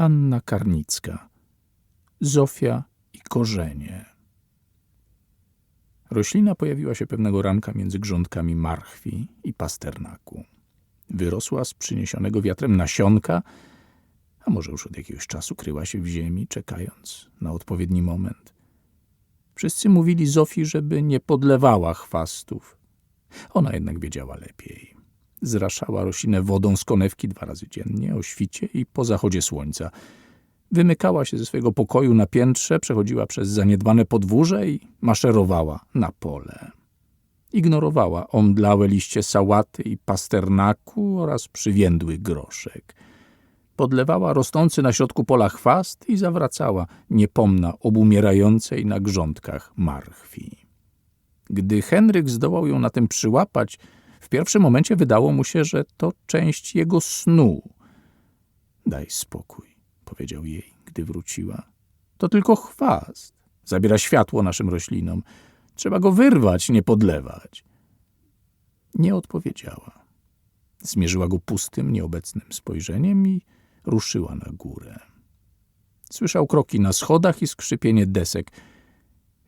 Anna Karnicka, Zofia i korzenie. Roślina pojawiła się pewnego ranka między grządkami marchwi i pasternaku. Wyrosła z przyniesionego wiatrem nasionka, a może już od jakiegoś czasu kryła się w ziemi, czekając na odpowiedni moment. Wszyscy mówili Zofii, żeby nie podlewała chwastów. Ona jednak wiedziała lepiej. Zraszała roślinę wodą z konewki dwa razy dziennie, o świcie i po zachodzie słońca. Wymykała się ze swojego pokoju na piętrze, przechodziła przez zaniedbane podwórze i maszerowała na pole. Ignorowała omdlałe liście sałaty i pasternaku oraz przywiędły groszek. Podlewała rosnący na środku pola chwast i zawracała niepomna obumierającej na grządkach marchwi. Gdy Henryk zdołał ją na tym przyłapać, w pierwszym momencie wydało mu się, że to część jego snu. Daj spokój, powiedział jej, gdy wróciła. To tylko chwast. Zabiera światło naszym roślinom. Trzeba go wyrwać, nie podlewać. Nie odpowiedziała. Zmierzyła go pustym, nieobecnym spojrzeniem i ruszyła na górę. Słyszał kroki na schodach i skrzypienie desek.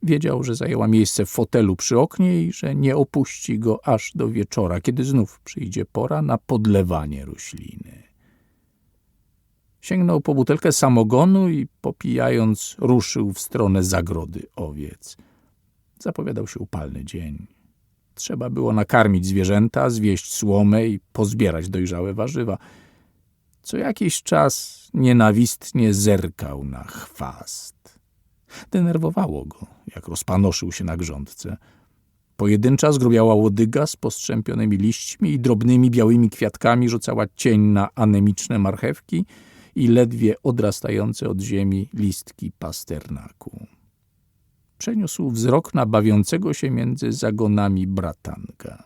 Wiedział, że zajęła miejsce w fotelu przy oknie i że nie opuści go aż do wieczora, kiedy znów przyjdzie pora na podlewanie rośliny. Sięgnął po butelkę samogonu i popijając ruszył w stronę zagrody owiec. Zapowiadał się upalny dzień. Trzeba było nakarmić zwierzęta, zwieść słomę i pozbierać dojrzałe warzywa. Co jakiś czas nienawistnie zerkał na chwast. Denerwowało go, jak rozpanoszył się na grządce. Pojedyncza zgrubiała łodyga z postrzępionymi liśćmi i drobnymi białymi kwiatkami rzucała cień na anemiczne marchewki i ledwie odrastające od ziemi listki pasternaku. Przeniósł wzrok na bawiącego się między zagonami bratanka.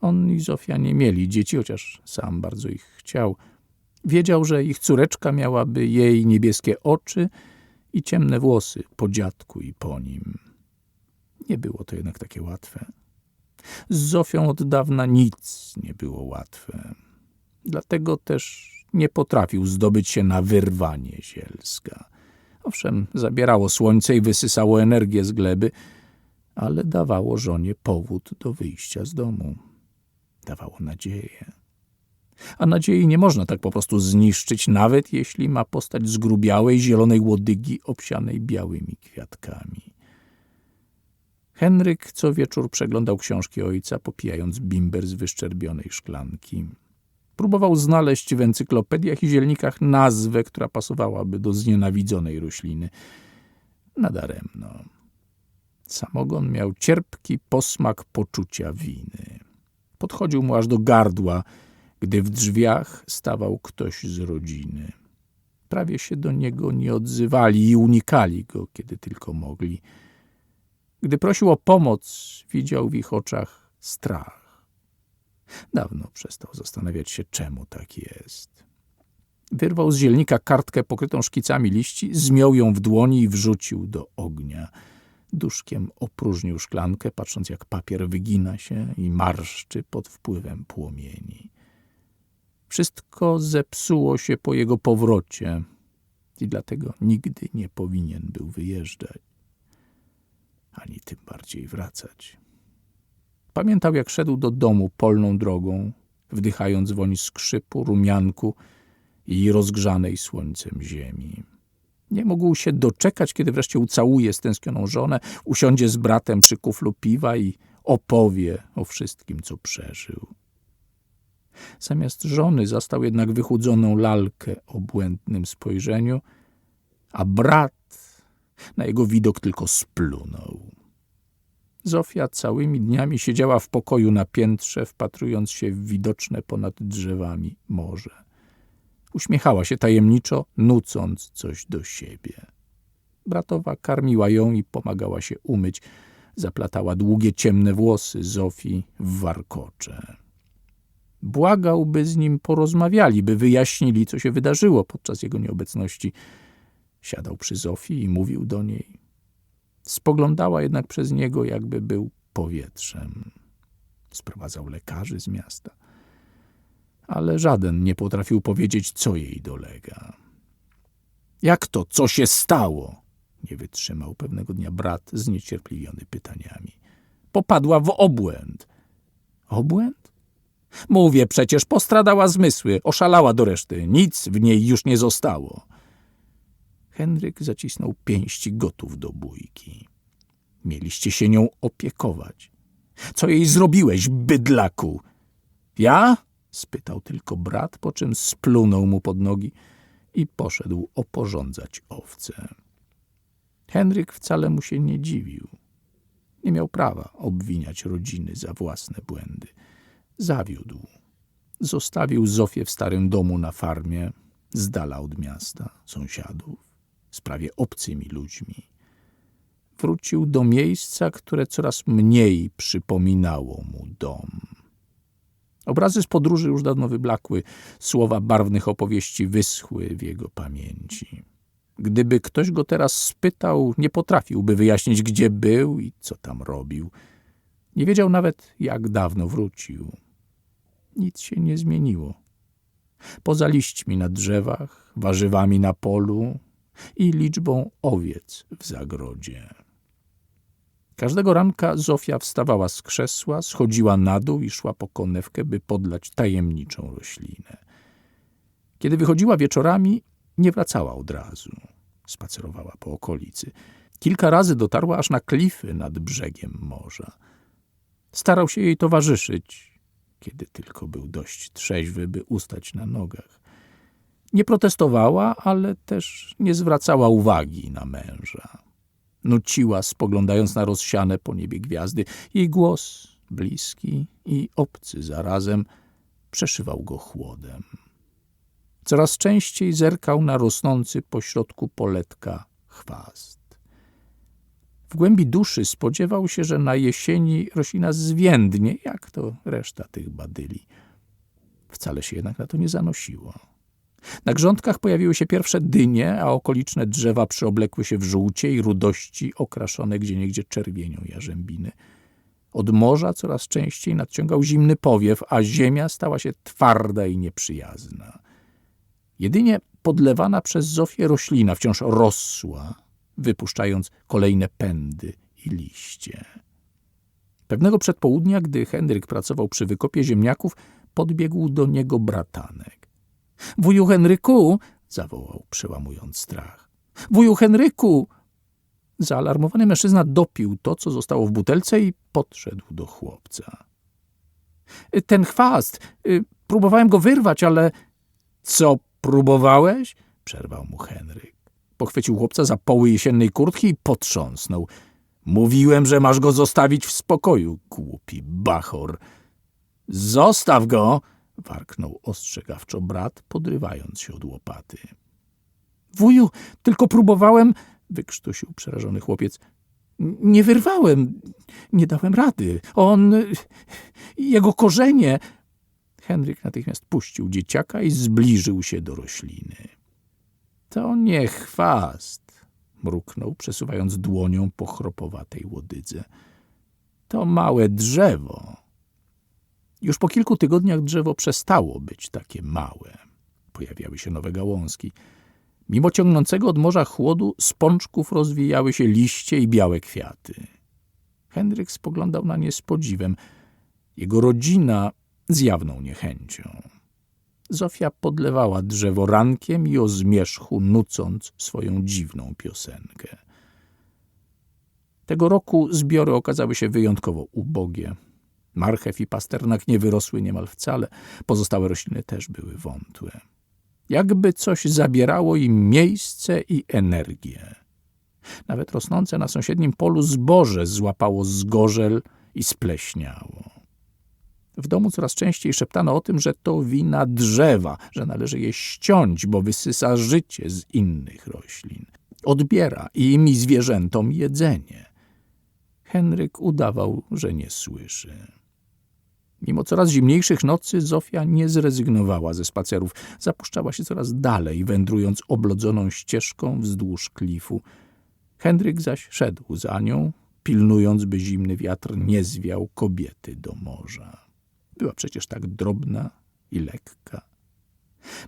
On i Zofia nie mieli dzieci, chociaż sam bardzo ich chciał. Wiedział, że ich córeczka miałaby jej niebieskie oczy i ciemne włosy po dziadku i po nim. Nie było to jednak takie łatwe. Z Zofią od dawna nic nie było łatwe. Dlatego też nie potrafił zdobyć się na wyrwanie zielska. Owszem, zabierało słońce i wysysało energię z gleby, ale dawało żonie powód do wyjścia z domu. Dawało nadzieję. A nadziei nie można tak po prostu zniszczyć, nawet jeśli ma postać zgrubiałej, zielonej łodygi obsianej białymi kwiatkami. Henryk co wieczór przeglądał książki ojca, popijając bimber z wyszczerbionej szklanki. Próbował znaleźć w encyklopediach i zielnikach nazwę, która pasowałaby do znienawidzonej rośliny. Nadaremno. Samogon miał cierpki posmak poczucia winy. Podchodził mu aż do gardła, gdy w drzwiach stawał ktoś z rodziny. Prawie się do niego nie odzywali i unikali go, kiedy tylko mogli. Gdy prosił o pomoc, widział w ich oczach strach. Dawno przestał zastanawiać się, czemu tak jest. Wyrwał z zielnika kartkę pokrytą szkicami liści, zmiął ją w dłoni i wrzucił do ognia. Duszkiem opróżnił szklankę, patrząc jak papier wygina się i marszczy pod wpływem płomieni. Wszystko zepsuło się po jego powrocie i dlatego nigdy nie powinien był wyjeżdżać, ani tym bardziej wracać. Pamiętał, jak szedł do domu polną drogą, wdychając woń skrzypu, rumianku i rozgrzanej słońcem ziemi. Nie mógł się doczekać, kiedy wreszcie ucałuje stęsknioną żonę, usiądzie z bratem przy kuflu piwa i opowie o wszystkim, co przeżył. Zamiast żony zastał jednak wychudzoną lalkę o błędnym spojrzeniu, a brat na jego widok tylko splunął. Zofia całymi dniami siedziała w pokoju na piętrze, wpatrując się w widoczne ponad drzewami morze. Uśmiechała się tajemniczo, nucąc coś do siebie. Bratowa karmiła ją i pomagała się umyć. Zaplatała długie, ciemne włosy Zofii w warkocze. Błagał, by z nim porozmawiali, by wyjaśnili, co się wydarzyło podczas jego nieobecności. Siadał przy Zofii i mówił do niej. Spoglądała jednak przez niego, jakby był powietrzem. Sprowadzał lekarzy z miasta, ale żaden nie potrafił powiedzieć, co jej dolega. Jak to? Co się stało? Nie wytrzymał pewnego dnia brat zniecierpliwiony pytaniami. Popadła w obłęd. Obłęd? Mówię, przecież postradała zmysły, oszalała do reszty. Nic w niej już nie zostało. Henryk zacisnął pięści gotów do bójki. Mieliście się nią opiekować. Co jej zrobiłeś, bydlaku? Ja? spytał tylko brat, po czym splunął mu pod nogi i poszedł oporządzać owce. Henryk wcale mu się nie dziwił. Nie miał prawa obwiniać rodziny za własne błędy. Zawiódł. Zostawił Zofię w starym domu na farmie, z dala od miasta, sąsiadów, z prawie obcymi ludźmi. Wrócił do miejsca, które coraz mniej przypominało mu dom. Obrazy z podróży już dawno wyblakły, słowa barwnych opowieści wyschły w jego pamięci. Gdyby ktoś go teraz spytał, nie potrafiłby wyjaśnić, gdzie był i co tam robił. Nie wiedział nawet, jak dawno wrócił. Nic się nie zmieniło. Poza liśćmi na drzewach, warzywami na polu i liczbą owiec w zagrodzie. Każdego ranka Zofia wstawała z krzesła, schodziła na dół i szła po konewkę, by podlać tajemniczą roślinę. Kiedy wychodziła wieczorami, nie wracała od razu. Spacerowała po okolicy. Kilka razy dotarła aż na klify nad brzegiem morza. Starał się jej towarzyszyć, kiedy tylko był dość trzeźwy, by ustać na nogach. Nie protestowała, ale też nie zwracała uwagi na męża. Nuciła, spoglądając na rozsiane po niebie gwiazdy. Jej głos, bliski i obcy zarazem, przeszywał go chłodem. Coraz częściej zerkał na rosnący pośrodku poletka chwast. W głębi duszy spodziewał się, że na jesieni roślina zwiędnie, jak to reszta tych badyli. Wcale się jednak na to nie zanosiło. Na grządkach pojawiły się pierwsze dynie, a okoliczne drzewa przyoblekły się w żółcie i rudości okraszone gdzieniegdzie czerwienią jarzębiny. Od morza coraz częściej nadciągał zimny powiew, a ziemia stała się twarda i nieprzyjazna. Jedynie podlewana przez Zofię roślina wciąż rosła, wypuszczając kolejne pędy i liście. Pewnego przedpołudnia, gdy Henryk pracował przy wykopie ziemniaków, podbiegł do niego bratanek. Wuju Henryku! zawołał, przełamując strach. Wuju Henryku! Zaalarmowany mężczyzna dopił to, co zostało w butelce i podszedł do chłopca. Ten chwast! Y, próbowałem go wyrwać, ale... Co próbowałeś? przerwał mu Henryk. Pochwycił chłopca za poły jesiennej kurtki i potrząsnął. Mówiłem, że masz go zostawić w spokoju, głupi bachor. Zostaw go! warknął ostrzegawczo brat, podrywając się od łopaty. Wuju, tylko próbowałem, wykrztusił przerażony chłopiec. Nie wyrwałem, nie dałem rady. On, jego korzenie. Henryk natychmiast puścił dzieciaka i zbliżył się do rośliny. To nie chwast, mruknął, przesuwając dłonią po chropowatej łodydze. To małe drzewo. Już po kilku tygodniach drzewo przestało być takie małe. Pojawiały się nowe gałązki. Mimo ciągnącego od morza chłodu z pączków rozwijały się liście i białe kwiaty. Henryk spoglądał na nie z podziwem. Jego rodzina z jawną niechęcią. Zofia podlewała drzewo rankiem i o zmierzchu nucąc swoją dziwną piosenkę. Tego roku zbiory okazały się wyjątkowo ubogie. Marchew i pasternak nie wyrosły niemal wcale, pozostałe rośliny też były wątłe. Jakby coś zabierało im miejsce i energię. Nawet rosnące na sąsiednim polu zboże złapało zgorzel i spleśniało. W domu coraz częściej szeptano o tym, że to wina drzewa, że należy je ściąć, bo wysysa życie z innych roślin. Odbiera im i zwierzętom jedzenie. Henryk udawał, że nie słyszy. Mimo coraz zimniejszych nocy Zofia nie zrezygnowała ze spacerów. Zapuszczała się coraz dalej, wędrując oblodzoną ścieżką wzdłuż klifu. Henryk zaś szedł za nią, pilnując, by zimny wiatr nie zwiał kobiety do morza. Była przecież tak drobna i lekka.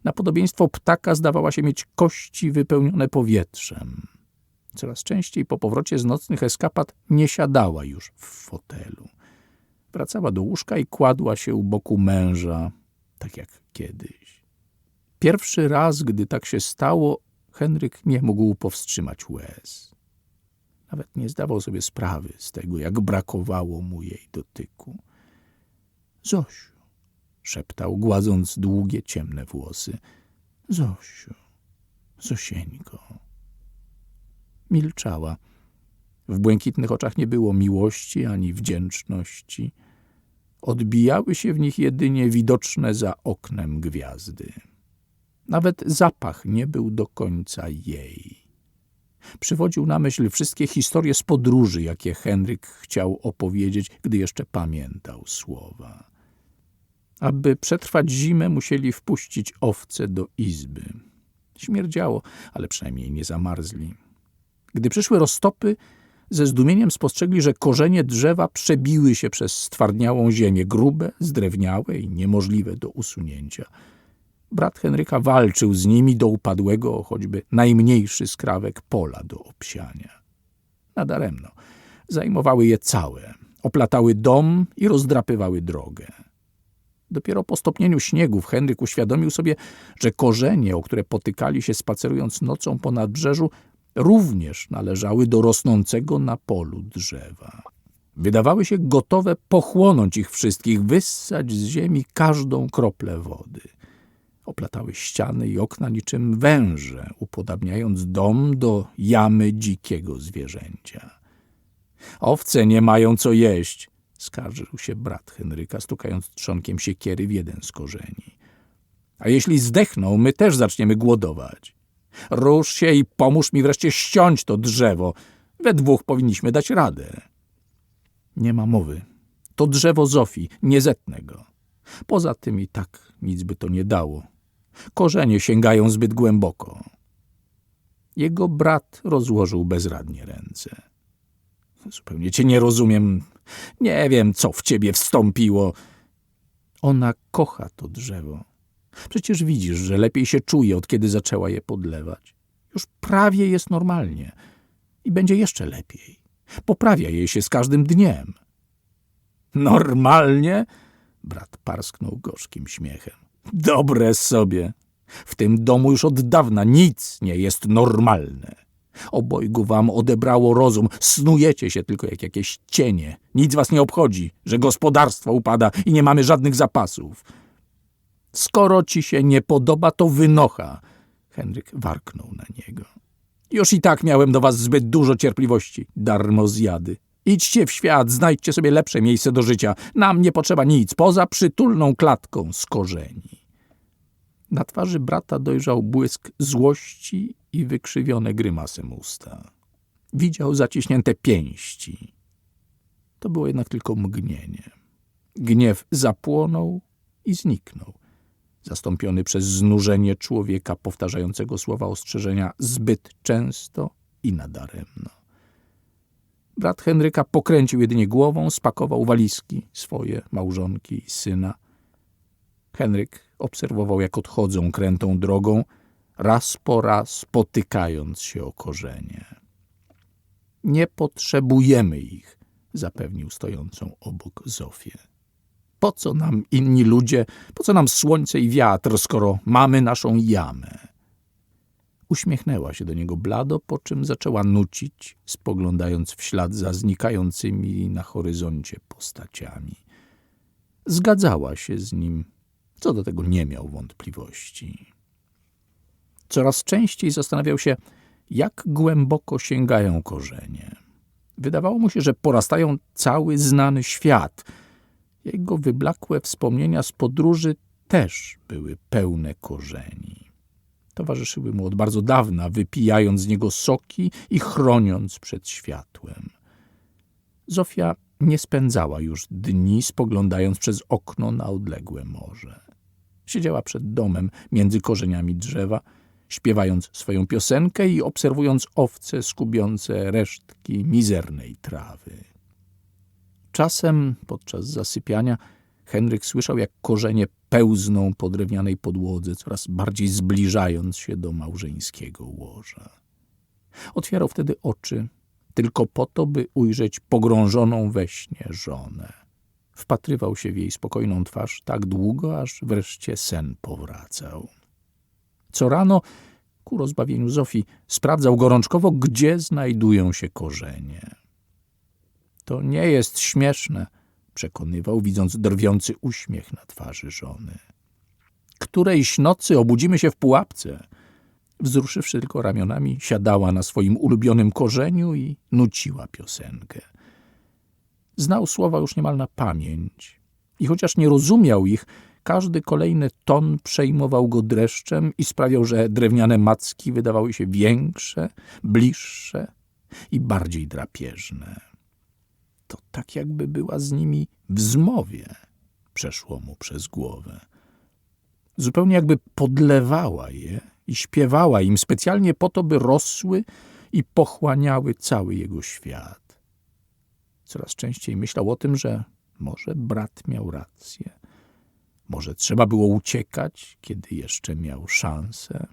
Na podobieństwo ptaka zdawała się mieć kości wypełnione powietrzem. Coraz częściej po powrocie z nocnych eskapad nie siadała już w fotelu. Wracała do łóżka i kładła się u boku męża, tak jak kiedyś. Pierwszy raz, gdy tak się stało, Henryk nie mógł powstrzymać łez. Nawet nie zdawał sobie sprawy z tego, jak brakowało mu jej dotyku. Zosiu, szeptał, gładząc długie, ciemne włosy. Zosiu, Zosieńko. Milczała. W błękitnych oczach nie było miłości ani wdzięczności. Odbijały się w nich jedynie widoczne za oknem gwiazdy. Nawet zapach nie był do końca jej. Przywodził na myśl wszystkie historie z podróży, jakie Henryk chciał opowiedzieć, gdy jeszcze pamiętał słowa. Aby przetrwać zimę, musieli wpuścić owce do izby. Śmierdziało, ale przynajmniej nie zamarzli. Gdy przyszły roztopy, ze zdumieniem spostrzegli, że korzenie drzewa przebiły się przez stwardniałą ziemię, grube, zdrewniałe i niemożliwe do usunięcia. Brat Henryka walczył z nimi do upadłego, choćby najmniejszy skrawek pola do obsiania. Nadaremno. Zajmowały je całe, oplatały dom i rozdrapywały drogę. Dopiero po stopnieniu śniegów Henryk uświadomił sobie, że korzenie, o które potykali się spacerując nocą po nadbrzeżu, również należały do rosnącego na polu drzewa. Wydawały się gotowe pochłonąć ich wszystkich, wyssać z ziemi każdą kroplę wody. Oplatały ściany i okna niczym węże, upodabniając dom do jamy dzikiego zwierzęcia. Owce nie mają co jeść, skarżył się brat Henryka, stukając trzonkiem siekiery w jeden z korzeni. A jeśli zdechną, my też zaczniemy głodować. Rusz się i pomóż mi wreszcie ściąć to drzewo. We dwóch powinniśmy dać radę. Nie ma mowy. To drzewo Zofii, nie zetnę go. Poza tym i tak nic by to nie dało. Korzenie sięgają zbyt głęboko. Jego brat rozłożył bezradnie ręce. Zupełnie cię nie rozumiem. Nie wiem, co w ciebie wstąpiło. Ona kocha to drzewo. Przecież widzisz, że lepiej się czuje, od kiedy zaczęła je podlewać. Już prawie jest normalnie. I będzie jeszcze lepiej. Poprawia jej się z każdym dniem. Normalnie? Brat parsknął gorzkim śmiechem. Dobre sobie. W tym domu już od dawna nic nie jest normalne. Obojgu wam odebrało rozum, snujecie się tylko jak jakieś cienie. Nic was nie obchodzi, że gospodarstwo upada i nie mamy żadnych zapasów. Skoro ci się nie podoba, to wynocha. Henryk warknął na niego. Już i tak miałem do was zbyt dużo cierpliwości, darmo zjady. Idźcie w świat, znajdźcie sobie lepsze miejsce do życia. Nam nie potrzeba nic, poza przytulną klatką z korzeni. Na twarzy brata dojrzał błysk złości i wykrzywione grymasem usta. Widział zaciśnięte pięści. To było jednak tylko mgnienie. Gniew zapłonął i zniknął, zastąpiony przez znużenie człowieka powtarzającego słowa ostrzeżenia zbyt często i nadaremno. Brat Henryka pokręcił jedynie głową, spakował walizki swoje, małżonki i syna. Henryk obserwował, jak odchodzą krętą drogą, raz po raz potykając się o korzenie. Nie potrzebujemy ich, zapewnił stojącą obok Zofię. Po co nam inni ludzie, po co nam słońce i wiatr, skoro mamy naszą jamę? Uśmiechnęła się do niego blado, po czym zaczęła nucić, spoglądając w ślad za znikającymi na horyzoncie postaciami. Zgadzała się z nim, co do tego nie miał wątpliwości. Coraz częściej zastanawiał się, jak głęboko sięgają korzenie. Wydawało mu się, że porastają cały znany świat. Jego wyblakłe wspomnienia z podróży też były pełne korzeni. Towarzyszyły mu od bardzo dawna, wypijając z niego soki i chroniąc przed światłem. Zofia nie spędzała już dni spoglądając przez okno na odległe morze. Siedziała przed domem między korzeniami drzewa, śpiewając swoją piosenkę i obserwując owce skubiące resztki mizernej trawy. Czasem podczas zasypiania Henryk słyszał, jak korzenie pełzną po drewnianej podłodze, coraz bardziej zbliżając się do małżeńskiego łoża. Otwierał wtedy oczy, tylko po to, by ujrzeć pogrążoną we śnie żonę. Wpatrywał się w jej spokojną twarz tak długo, aż wreszcie sen powracał. Co rano, ku rozbawieniu Zofii, sprawdzał gorączkowo, gdzie znajdują się korzenie. To nie jest śmieszne, przekonywał, widząc drwiący uśmiech na twarzy żony. Którejś nocy obudzimy się w pułapce. Wzruszywszy tylko ramionami, siadała na swoim ulubionym korzeniu i nuciła piosenkę. Znał słowa już niemal na pamięć i chociaż nie rozumiał ich, każdy kolejny ton przejmował go dreszczem i sprawiał, że drewniane macki wydawały się większe, bliższe i bardziej drapieżne. To tak jakby była z nimi w zmowie, przeszło mu przez głowę. Zupełnie jakby podlewała je i śpiewała im specjalnie po to, by rosły i pochłaniały cały jego świat. Coraz częściej myślał o tym, że może brat miał rację. Może trzeba było uciekać, kiedy jeszcze miał szansę.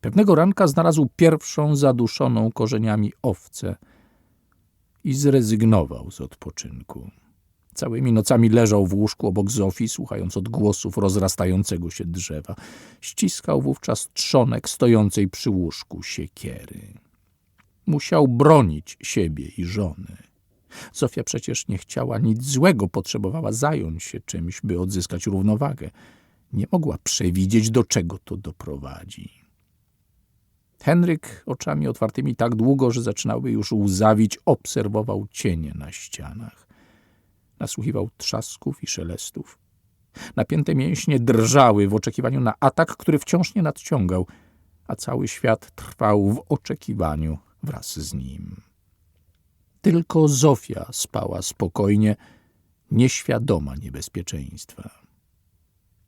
Pewnego ranka znalazł pierwszą zaduszoną korzeniami owcę i zrezygnował z odpoczynku. Całymi nocami leżał w łóżku obok Zofii, słuchając odgłosów rozrastającego się drzewa. Ściskał wówczas trzonek stojącej przy łóżku siekiery. Musiał bronić siebie i żony. Zofia przecież nie chciała nic złego, potrzebowała zająć się czymś, by odzyskać równowagę. Nie mogła przewidzieć, do czego to doprowadzi. Henryk oczami otwartymi tak długo, że zaczynały już łzawić, obserwował cienie na ścianach. Nasłuchiwał trzasków i szelestów. Napięte mięśnie drżały w oczekiwaniu na atak, który wciąż nie nadciągał, a cały świat trwał w oczekiwaniu wraz z nim. Tylko Zofia spała spokojnie, nieświadoma niebezpieczeństwa.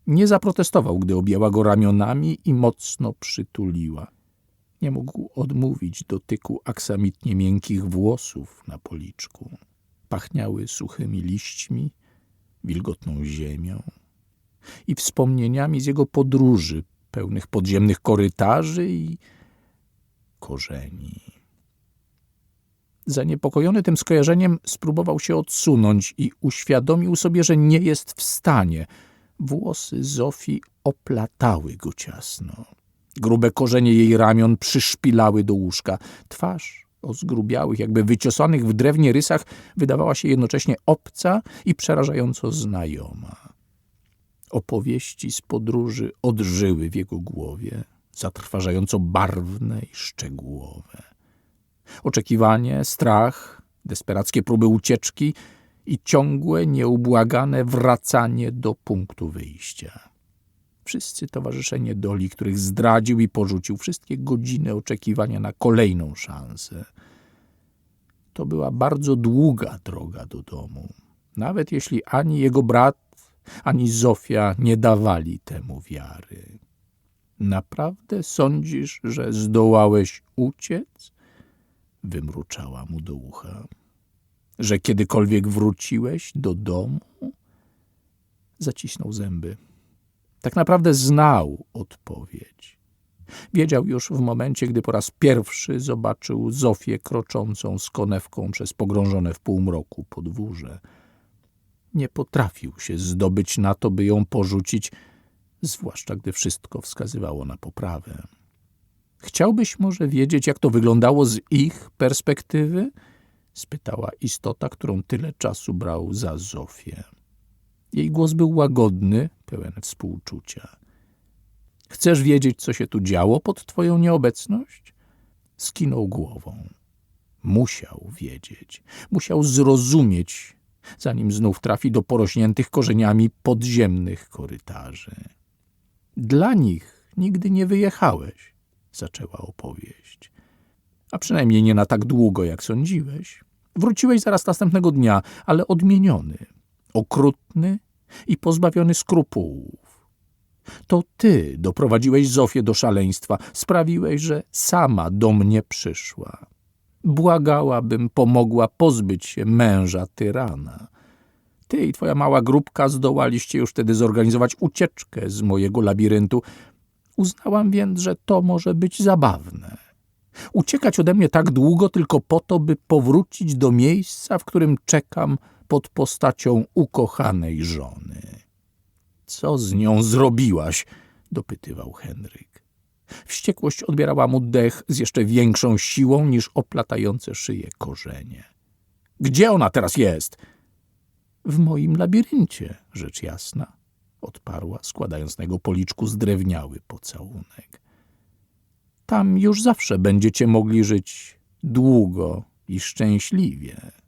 Nie zaprotestował, gdy objęła go ramionami i mocno przytuliła. Nie mógł odmówić dotyku aksamitnie miękkich włosów na policzku. Pachniały suchymi liśćmi, wilgotną ziemią i wspomnieniami z jego podróży, pełnych podziemnych korytarzy i korzeni. Zaniepokojony tym skojarzeniem, spróbował się odsunąć i uświadomił sobie, że nie jest w stanie. Włosy Zofii oplatały go ciasno. Grube korzenie jej ramion przyszpilały do łóżka. Twarz o zgrubiałych, jakby wyciosanych w drewnie rysach wydawała się jednocześnie obca i przerażająco znajoma. Opowieści z podróży odżyły w jego głowie, zatrważająco barwne i szczegółowe. Oczekiwanie, strach, desperackie próby ucieczki i ciągłe, nieubłagane wracanie do punktu wyjścia. Wszyscy towarzysze niedoli, których zdradził i porzucił, wszystkie godziny oczekiwania na kolejną szansę. To była bardzo długa droga do domu. Nawet jeśli ani jego brat, ani Zofia nie dawali temu wiary. Naprawdę sądzisz, że zdołałeś uciec? Wymruczała mu do ucha. Że kiedykolwiek wróciłeś do domu? Zacisnął zęby. Tak naprawdę znał odpowiedź. Wiedział już w momencie, gdy po raz pierwszy zobaczył Zofię kroczącą z konewką przez pogrążone w półmroku podwórze. Nie potrafił się zdobyć na to, by ją porzucić, zwłaszcza gdy wszystko wskazywało na poprawę. Chciałbyś może wiedzieć, jak to wyglądało z ich perspektywy? spytała istota, którą tyle czasu brał za Zofię. Jej głos był łagodny, pełen współczucia. Chcesz wiedzieć, co się tu działo pod twoją nieobecność? Skinął głową. Musiał wiedzieć, musiał zrozumieć, zanim znów trafi do porośniętych korzeniami podziemnych korytarzy. Dla nich nigdy nie wyjechałeś, zaczęła opowieść. A przynajmniej nie na tak długo, jak sądziłeś. Wróciłeś zaraz następnego dnia, ale odmieniony, okrutny i pozbawiony skrupułów. To ty doprowadziłeś Zofię do szaleństwa, sprawiłeś, że sama do mnie przyszła. Błagałabym pomogła pozbyć się męża tyrana. ty i twoja mała grupka zdołaliście już wtedy zorganizować ucieczkę z mojego labiryntu. Uznałam więc, że to może być zabawne. Uciekać ode mnie tak długo tylko po to, by powrócić do miejsca, w którym czekam pod postacią ukochanej żony. Co z nią zrobiłaś? dopytywał Henryk. Wściekłość odbierała mu dech z jeszcze większą siłą niż oplatające szyję korzenie. Gdzie ona teraz jest? W moim labiryncie, rzecz jasna, odparła, składając na jego policzku zdrewniały pocałunek. Tam już zawsze będziecie mogli żyć długo i szczęśliwie.